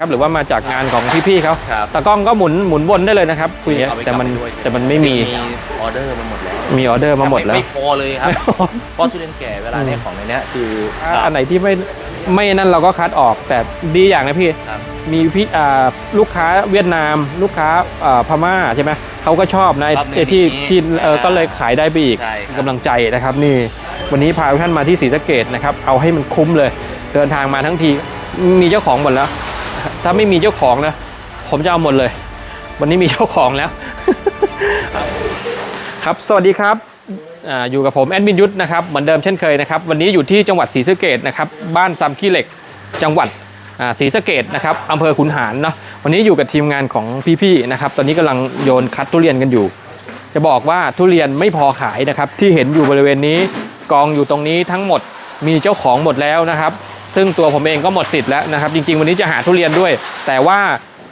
ครับหรือว่ามาจากงานของพี่ๆเขาครับตากล้องก็หมุนหมุนวนได้เลยนะครับคุยอย่างเงี้ยเอาไปแต่มันกลับไปด้วย แต่มันไม่มีมีออเดอร์มาหมดแล้วมีออเดอร์มาหมดแล้ว ไม่พอเลยครับ เพราะทุเรียนแก่เวลาเนี้ยของในเนี้ยคือถ้าอันไหนที่ไม่ไม่นั่นเราก็คัดออก แต่ดีอย่างนะพี่ ครับ มีพี่อ่าลูกค้าเวียดนาม ลูกค้าอ่าพม่าใช่ไหมเขาก็ชอบนะชอบในไอ้ที่นี้ที่เอออ่าก็เลยขายได้ไปอีกใช่ครับ กำลังใจนะครับ นี่วันนี้พาทุกท่านมาที่ศรีสะเกดนะครับ เอาให้มันคุ้มเลย เดินทางมาทั้งทีมีเจ้าของหมดแล้ว ถ้าไม่มีเจ้าของนะ ผมจะเอาหมดเลย วันนี้มีเจ้าของแล้ว ครับ สวัสดีครับออยู่กับผมแอดมินยุทธนะครับ เหมือนเดิมเช่นเคยนะครับ วันนี้อยู่ที่จังหวัดศรีสะเกดนะครับ บ้านซำขี้เหล็ก จังหวัดศรีสะเกดนะครับอำเภอขุนหารเนาะ วันนี้อยู่กับทีมงานของพี่ๆนะครับ ตอนนี้กำลังโยนคัดทุเรียนกันอยู่ จะบอกว่าทุเรียนไม่พอขายนะครับ ที่เห็นอยู่บริเวณนี้ กองอยู่ตรงนี้ทั้งหมด มีเจ้าของหมดแล้วนะครับ ซึ่งตัวผมเองก็หมดสิทธิ์แล้วนะครับ จริง ๆ วันนี้จะหาทุเรียนด้วย แต่ว่า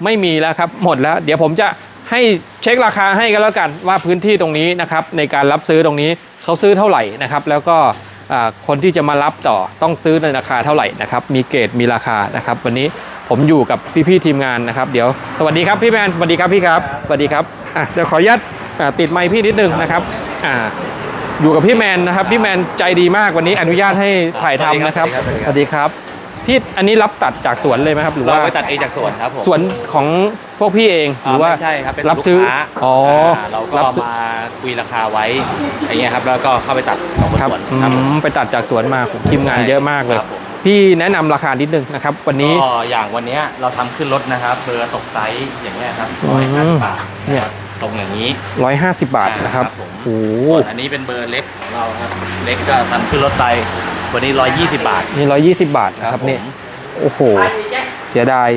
ไม่มีแล้วครับหมดแล้ว เดี๋ยวผมจะให้เช็คราคาให้กันแล้วกันว่าพื้นที่ตรงนี้นะครับในการรับซื้อตรงนี้เขาซื้อเท่าไหร่นะครับ แล้วก็คนที่จะมารับต่อต้องซื้อในราคาเท่าไหร่นะครับ มีเกรดมีราคานะครับ วันนี้ผมอยู่กับพี่ๆทีมงานนะครับ เดี๋ยวสวัสดีครับพี่แมนสวัสดีครับพี่ครับสวัสดีครับอะเดี๋ยวขออนุญาตติดไมค์พี่นิดนึงนะครับอ่า อยู่กับพี่แมนนะครับ พี่แมนใจดีมากวันนี้อนุญาตให้ถ่ายทำนะครับสวัสดีครับสวัสดีครับ พี่อันนี้รับตัดจากสวนเลยไหมครับ หรือเราว่าไปตัดเองจากสวนครับผมสวนของพวกพี่เองหรือว่า ไม่ใช่ครับเป็นรับซื้อลูกค้าอ๋ออ่าเราก็รับซื้อ มาคุยราคาไว้อย่างเงี้ยครับแล้วก็เข้าไปตัดของครับสวนอืครับผมมไปตัดจากสวนมาผมทีมงานใช่เยอะมากเลย ครับผม พี่แนะนำราคานิดนึงนะครับ วันนี้ ก็อย่างวันเนี้ยเราทำขึ้นรถนะครับเบอร์ตกไซส์อย่างเงี้ยครับอืร้อยห้าสิมบบาทเนี่ยตรงอย่างนี้150 บาทนะครับ ผม โอ้โหส่วนอันนี้เป็นเบอร์เล็กของเราครับ เล็กก็ทำขึ้นรถไปวันนี้ร้อยยี่สิบบาทนี่120บาทนะครับผมนี่โอ้โห เสียดาย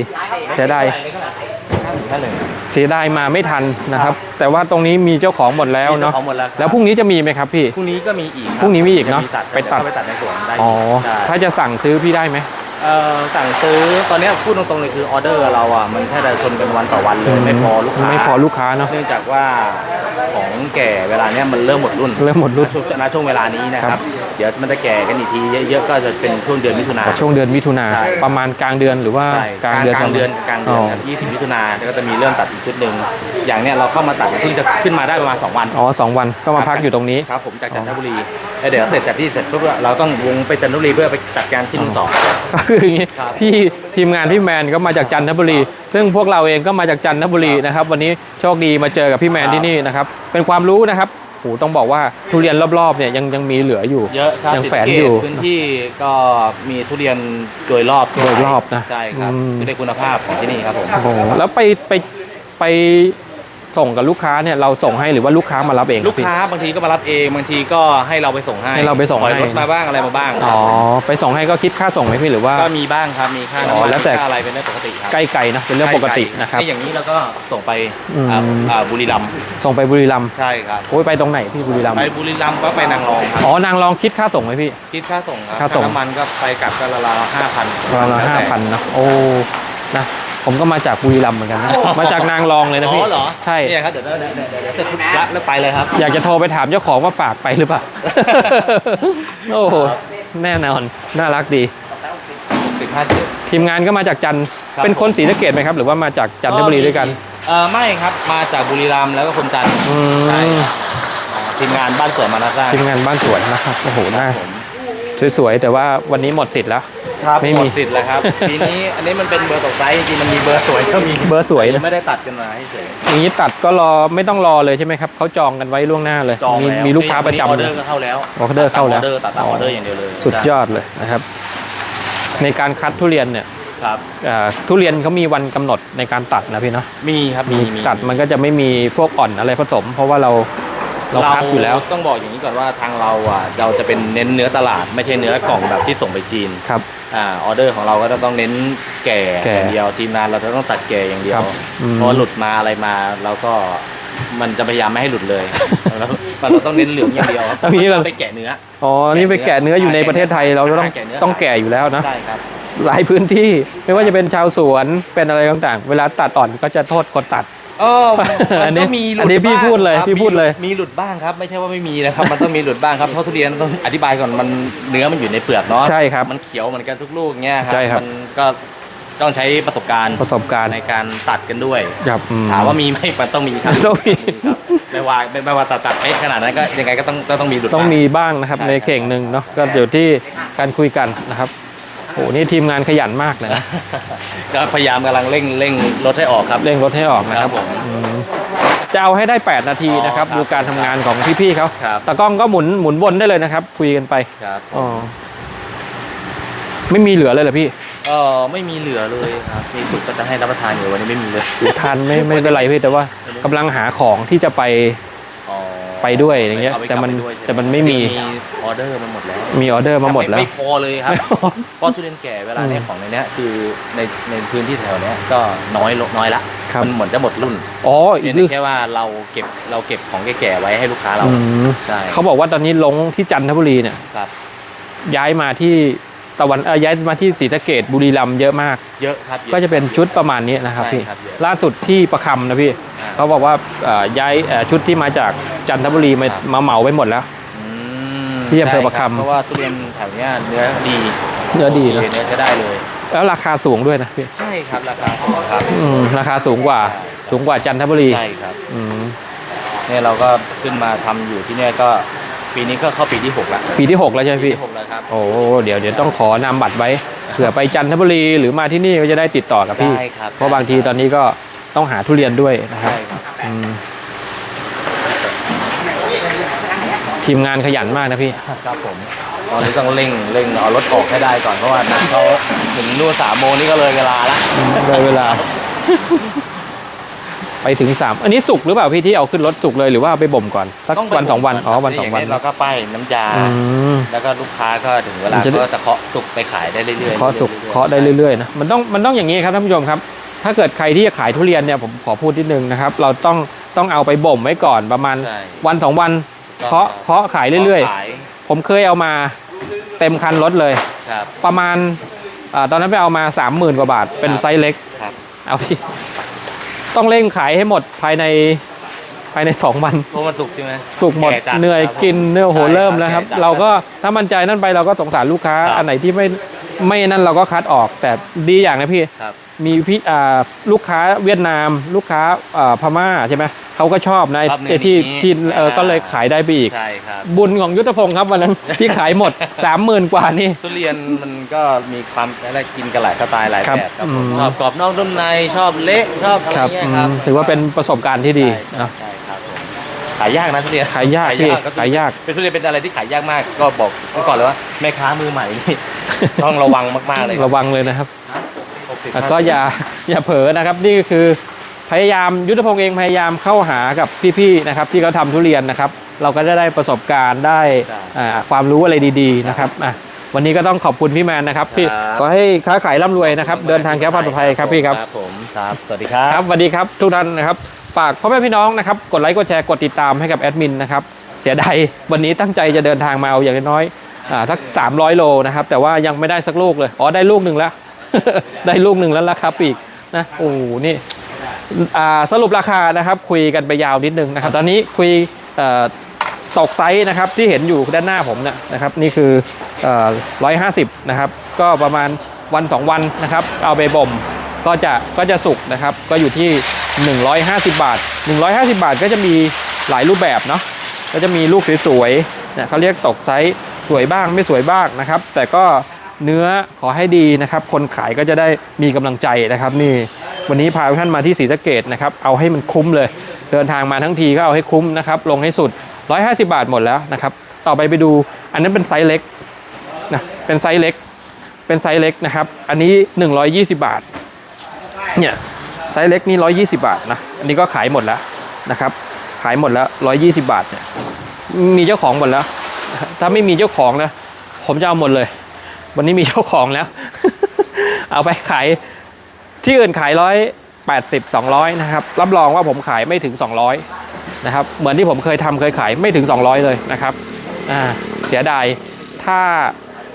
เสียดายห้าสิบห้าหนึ่งเสียดายมาไม่ทันนะครับ แต่ว่าตรงนี้มีเจ้าของหมดแล้วเนาะมีจ้ของหมดแล้วครับแล้วพรุ่งนี้จะมีไหมครับพี่พรุ่งนี้ก็มีอีกคบพรุ่งนี้มีอีกเนอะจตัดไปตัดเยวเข้าไปตัดในสวนได้อ๋อ ใช่ถ้าจะสั่งซื้อพี่ได้ไหม เอ่อสั่งซื้อตอนเนี้ยพูดตรงๆเลยคือออเดอร์เราอะมันแค่ได้ชนกันวันต่อวันเลยไม่พอลูกค้า ไม่พอลูกค้าเนาะ เนื่องจากว่าของแก่เวลาเนี้ยมันเริ่มหมดรุ่นเริ่มหมดรุ่นณช่วงณช่วงเวลานี้นะคครัรับ บ เดี๋ยวมันจะแก่กันอีกทีเยอะๆก็จะเป็นช่วงเดือนมิถุนา ช่วงเดือนมิถุนาใช่ ประมาณกลางเดือนหรือว่าใช่กลางเดือนกลางเดือนกลางเดือนอ๋อครับ20มิถุนาแล้วก็จะมีเริ่มตัดอีกชุดหนึ่งอย่างเนี้ยเราเข้ามาตัดเพิ่งจะขึ้นมาได้ประมาณ2วัน อ๋อสองวันก็มาพักอยู่ตรงนี้ ครับผมจากจันทบุรี แล้วเดี๋ยวเสร็จจากที่เสร็จปุ๊บเราต้องวงไปจันทบุรีเพื่อไปจัดการที่นู่นต่อ ก็คืออย่างนี้ครับพี่ทีมงานพี่แมนก็มาจากจันทบุรี ซึ่งพวกเราเองก็มาจากจันทบุรีนะครับ วันนี้โชคดีมาเจอกับพี่แมนครับ ที่นี่นะครับ เป็นความรู้นะครับโหต้องบอกว่าทุเรียนรอบๆเนี่ยยังยังมีเหลืออยู่ เยอะครับยังแฝงติดเกตอยู่ พื้นที่ก็มีทุเรียนโดยรอบโดยรอบนะใช่ครับอืมด้วยคุณภาพของที่นี่ครับผม โอ้โหแล้วไปไปไป ส่งกับลูกค้าเนี่ยเราส่งให้หรือว่าลูกค้ามารับเองลูกค้าบางทีก็มารับเองบางทีก็ให้เราไปส่งให้ให้เราไปส่งปล่อยให้รถมาบ้างอะไรมาบ้างอ๋อไปส่งให้ก็คิดค่าส่งไหมพี่หรือว่าก็มีบ้างครับมีค่าอ๋น้ำอมันแล้วแต่ค่าอะไรเป็นเรื่องปกติครับใกล้ไก่นะเป็นเรื่องปกตินะครับไอ้อย่างนี้เราก็ส่งไปอืมอ่าอ่าบุรีรัมย์ส่งไปบุรีรัมย์ใช่ครับโอ้ยไปตรงไหนพี่บุรีรัมย์ไปบุรีรัมย์ก็ไปนางรองครับอ๋อนางลองคิดค่าส่งไหมพี่คิดค่าส่งครับค่าส่งน้ำมันก็ไปกลับก็ราวๆห้าพันประมาณห้าพันนะโอ้นะ ผมก็มาจากบุรีรัมย์เหมือนกันนะ มาจากนางรองเลยนะอ๋พี่อเหรอใช่ เนี่ยครับเดี๋ยวเดี๋ยวเดี๋ยวเดี๋ยวเดี๋ยวเสร็จธุระแล้วไปเลยครับ อยากจะโทรไปถามเจ้าของว่าฝากไปหรือเปล่า โอ้โหแน่นอน น่ารักดี สิบห้าเจ็ด ทีมงานก็มาจากจันทร์ครับ เป็นคนศรีสะเกดไหมครับ หรือว่ามาจากจันทบุรีด้วยกัน เออไม่ครับมาจากบุรีรัมย์แล้วก็คนจันทร์อืใช่มครับทีมงานบ้านสวนมานาซ่าทีมงานบ้านสวนนะครับ โอ้โห น่า ผม สวยๆแต่ว่าวันนี้หมดสิทธิ์แล้ว ครับไม่หมีมดสิทธิ์แล้วครับทีนี้อันนี้มันเป็นเบอร์ตกไซส์จริงๆมันมีเบอร์สวยก็มีเบอร์สวยนะ ไม่ได้ตัดกันมาให้เฉยอย่างนี้ตัดก็รอไม่ต้องรอเลยใช่ไหมครับเขาจองกันไว้ล่วงหน้าเลยจองมีแล้วมีลูกค้าประจำออเดอร์ก็เข้าแล้วออเดอร์เข้าแล้ว ออเดอร์ตัดตามออเดอร์อย่างเดียวเลยสุดยอดเลยนะครับ ในการคัดทุเรียนเนี่ยครับ เอ่อทุเรียนเขามีวันกำหนดในการตัดนะพี่เนาะมีครับมีตัดมันก็จะไม่มีพวกอ่อนอะไรผสม เพราะว่าเรา เราคัดอยู่แล้วต้องบอกอย่างนี้ก่อนว่าทางเราอะเราจะเป็นเน้นเนื้อตลาด ไม่ใช่เนื้อกล่องแบบที่ส่งไปจีนครับอ่าออเดอร์ของเราก็จะต้องเน้นแก่แก่อย่างเดียวทีมงานเราจะต้องตัดแก่อย่างเดียควรับอืมเพราะหลุดมาอะไรมาเราก็มันจะพยายามไม่ให้หลุดเลยเราเราต้องเน้นเหลืองอย่างเดียวครับแล้วพี่ก็ไปแกะเนื้ออ๋อนี่ไปแกะเนื้ออยู่ในประเทศไทยเราจะต้องแกะเนื้อต้องแก่อยู่แล้วนะใช่ครับหลายพื้นที่ไม่ว่าจะเป็นชาวสวนเป็นอะไรต่างๆ เวลาตัดอ่อนก็จะโทษคนตัด เอออัมันนนี้ก็มีหลุอันนี้พี่บ้างพูดเลยครับพี่พูดเลย มีมีหลุดบ้างครับ ไม่ใช่ว่าไม่มีนะครับ มันต้องมีหลุดบ้างครับ เพราะทุเรียนต้องอธิบายก่อน มันเนื้อมันอยู่ในเปลือกเนาะใช่ครับ มันเขียวเหมือนกันทุกลูกเงี้ยครับ ใช่ครับ มันก็ต้องใช้ประสบการณ์ประสบการณ์ในการตัดกันด้วย ครับอื ถามว่ามีไหมมันต้องมีครับต้องมี ครับไม่ว่าไม่ไม่ว่าตัดตัดเป๊ะขนาดนั้นก็ยังไงก็ต้องก็ต้องมีหลุดต้องบ้า มีบ้างนะครับ ใช่ในเข่งหนึ่งเนาะก็เดี๋ยวที่การคุยกันนะครับ โอ้นี่ทีมงานขยันมากเลยนะก็พยายามกำลังเร่งเร่งรถให้ออกครับ เร่งรถให้ออกนะคครัรับบผมอืมจะเอาให้ได้ 8 นาทีนะครับอ๋อครับดูการทำงานของพี่ๆเขาครับตากล้องก็หมุนหมุนวนได้เลยนะครับ คุยกันไปครับอ๋อไม่มีเหลือเลยเหรอพี่เออไม่มีเหลือเลยครับนี่สุดก็จะให้รับประทานอยู่วันนี้ไม่มีเลยทานไม่ไม่เป็นไรพี่แต่ว่ากำลังหาของที่จะไปอ๋อ ไปด้วยอย่างเงี้ยอาไปแต่มันกลับไปด้วยใช่หแต่มันไม่มีออเดอร์มันหมดแล้ว มีออเดอร์มาหมดแล้ว ไม่พอเลยครับเพราะทุเรียนแก่เวลาเนี้ยอืมของในเนี้ยคือในในพื้นที่แถวเนี้ยก็น้อยลงน้อยละครับมันเหมือนจะหมดรุ่นอ๋ออีเป็กนเรื่องแค่ว่าเราเก็บเราเก็บของแก่ๆไว้ให้ลูกค้าเราอืมใช่เขาบอกว่าตอนนี้ลงที่จันทบุรีเนี่ยครับย้ายมาที่ตะวันเออย้ายมาที่ศรีสะเกดบุรีรัมย์เยอะมาก เยอะครับยอก็จะเป็นชุดประมาณนี้นะครับใช่พี่ครับเยอะล่าสุดที่ประคำนะพี่อ่าเขาบอกว่าเอ่อย้ายเอ่อชุดที่มาจาก จันทบุรีมาครับ มาเหมาไปหมดแล้ว อืมที่อำเภอประคำ ใช่เพราะว่าทุเรียนแถวเนี้ยเนื้อดีเนื้อดีนะเนื้อจะได้เลย แล้วราคาสูงด้วยนะพี่ใช่ครับราคาถูกครับ อืมราคาสูงกว่าสูงกว่าจันทบุรีใช่ครับ อืมเนี่ยเราก็ขึ้นมาทำอยู่ที่เนี่ยก็ปีนี้ก็เข้าปีที่หกแล้วปีที่6แล้วใช่ไหมปีพี่ ที่หกแล้วครับ โอ้เดี๋ยวเดี๋ยวต้องขอนำบัตรไว้เผื่อไปจันทบุรีหรือมาที่นี่ก็จะได้ติดต่อกับพี่ ได้ครับเพราะบางทีตอนนี้ก็ต้องหาทุเรียนด้วยนะครับใช่ครับอืม ทีมงานขยันมากนะพี่ ครับผม ตอนนี้ต้องเร่งเร่งเอารถออกให้ได้ก่อนเพราะว่านัดเขาถึงนู่นสามโมงนี่ก็เลยเวลาละเลยเวลา ไปถึงสามอันนี้สุกหรือเปล่าพี่ที่เอาขึ้นรถสุกเลยหรือว่าเอาไปบ่มก่อนสักต้ไปวันสองวันก่อ๋อวันสองวันย่าเราก็ป้ายน้ำยา อืม แล้วก็ลูกค้าก็ถึงเวลามันจะได้ ก็จะเคาะสุกไปขายได้เรื่อยๆเคาะสุกรื่อยๆเคาะได้เรื่อยๆนะมันต้องมันต้องอย่างนี้ครับท่านผู้ชมครับ ถ้าเกิดใครที่จะขายทุเรียนเนี่ยผมขอพูดนิดนึงนะครับ เราต้องต้องเอาไปบ่มไว้ก่อนประมาณ ใช่วันสองวัน เคาะเคาะขายเรื่อยขายๆ ผมเคยเอามาเต็มคันรถเลย ครับ ประมาณอาตอนนั้นไปเอามาสามหมื่นกว่าบาท เป็นครับไซส์เล็กครับเอาที่ต้องเร่งขายให้หมดภายในภายในสองวันเพราะมันสุกใช่ไหมสุกหมดแก่จัดเหนื่อยครับกินเนื้อโหใช่เริ่มแล้วครับแก่จัดเราก็ถ้ามั่นใจนั่นไปเราก็สงสารลูกค้าครับอันไหนที่ไม่ไม่นั่นเราก็คัดออก แต่ดีอย่างนะพี่ครับมีพี่อ่าลูกค้าเวียดนาม ลูกค้าอ่าพม่าใช่ไหม เขาก็ชอบนะชอบเนื้อไอ้ที่นี้ที่เอออ่าก็เลยขายได้ไปอีก ใช่ครับ บุญของยุทธพงศ์ครับวันนั้น ที่ขายหมดสามหมื่นกว่านี่ ทุเรียนมันก็มีความอะไรกินกันหลายสไตล์หลายครับแบบครับผมอืม ชอบกรอบนอกนุ่มในชอบเละชอบอะไรครับเงี้ยอืครับมถือว่าเป็นประสบการณ์ที่ดีใช่นะ ใช่ครับผมขายยากนะทุเรียนขายยากพี่ครับขายยาก เป็นทุเรียนเป็นอะไรที่ขายยากมาก ก็บอกไว้ก่อนเลยว่าแม่ค้ามือใหม่นี่ ต้องระวังมากๆเลยระวังเลยนะครับ60แล้วก็อย่าอย่าเผลอนะครับนี่คือ พยายามยุทธพงศ์เองพยายามเข้าหากับพี่ๆนะครับ ที่เขาทำทุเรียนนะครับ เราก็จะได้ประสบการณ์ได้อ่าความรู้อะไรดีๆนะครับอะวันนี้ก็ต้องขอบคุณพี่แมนนะครับที่ขอให้ค้าขายร่ำรวยนะครับ เดินทางแคล้วปลอดภัยครับพี่ครับครับผมครับสวัสดีครับครับสวัสดีครับทุกท่านนะครับฝากพ่อแม่พี่น้องนะครับกดไลค์กดแชร์กดติดตามให้กับแอดมินนะครับเสียดายวันนี้ตั้งใจจะเดินทางมาเอาอย่างน้อยๆอ่าสัก300โลนะครับแต่ว่ายังไม่ได้สักลูกเลยอ๋อได้ลูกหนึ่งแล้ว ได้ลูกหนึ่งแล้วราคาปลีกนะโอ้โหนี่อ่า สรุปราคานะครับคุยกันไปยาวนิดนึงนะครับ ตอนนี้คุยตกไซส์นะครับที่เห็นอยู่ด้านหน้าผมเนี่ยนะครับนี่คือร้อยห้าสิบนะครับก็ประมาณวันสองวันนะครับ เอาไปบ่มก็จะก็จะสุกนะครับ ก็อยู่ที่ 150 บาท 150 บาทก็จะมีหลายรูปแบบเนาะก็จะมีลูกสวยๆเนี่ยเขาเรียกตกไซส์สวยบ้างไม่สวยบ้างนะครับ แต่ก็เนื้อขอให้ดีนะครับ คนขายก็จะได้มีกำลังใจนะครับนี่ วันนี้พาทุกท่านมาที่ศรีสะเกดนะครับเอาให้มันคุ้มเลย เดินทางมาทั้งทีก็เอาให้คุ้มนะครับลงให้สุด 150 บาทหมดแล้วนะครับต่อไปไปดูอันนั้นเป็นไซส์เล็กนะเป็นไซส์เล็ก เป็นไซส์เล็กนะครับ อันนี้ 120 บาทเนี่ยไซส์เล็กนี่ร้อยี่สิบาทนะอันนี้ก็ขายหมดแล้วนะครับขายหมดแล้วร้อยี่สิบาทเนี่ยมีเจ้าของหมดแล้ว ถ้าไม่มีเจ้าของนะผมจะเอาหมดเลย วันนี้มีเจ้าของแล้ว เอาไปขาย ที่อื่นขายร้อยแปดสิบสองร้อยนะครับ รับรองว่าผมขายไม่ถึงสองร้อยนะครับ เหมือนที่ผมเคยทำเคยขายไม่ถึงสองร้อยเลยนะครับ อ่า เสียดาย ถ้า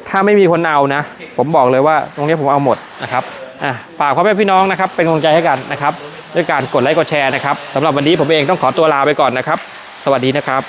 ถ้าไม่มีคนเอานะ ผมบอกเลยว่าตรงนี้ผมเอาหมดนะครับ อะฝากพ่อแม่พี่น้องนะครับ เป็นกำลังใจให้กันนะครับ ด้วยการกดไลค์กดแชร์นะครับสำหรับวันนี้ผมเองต้องขอตัวลาไปก่อนนะครับ สวัสดีนะครับ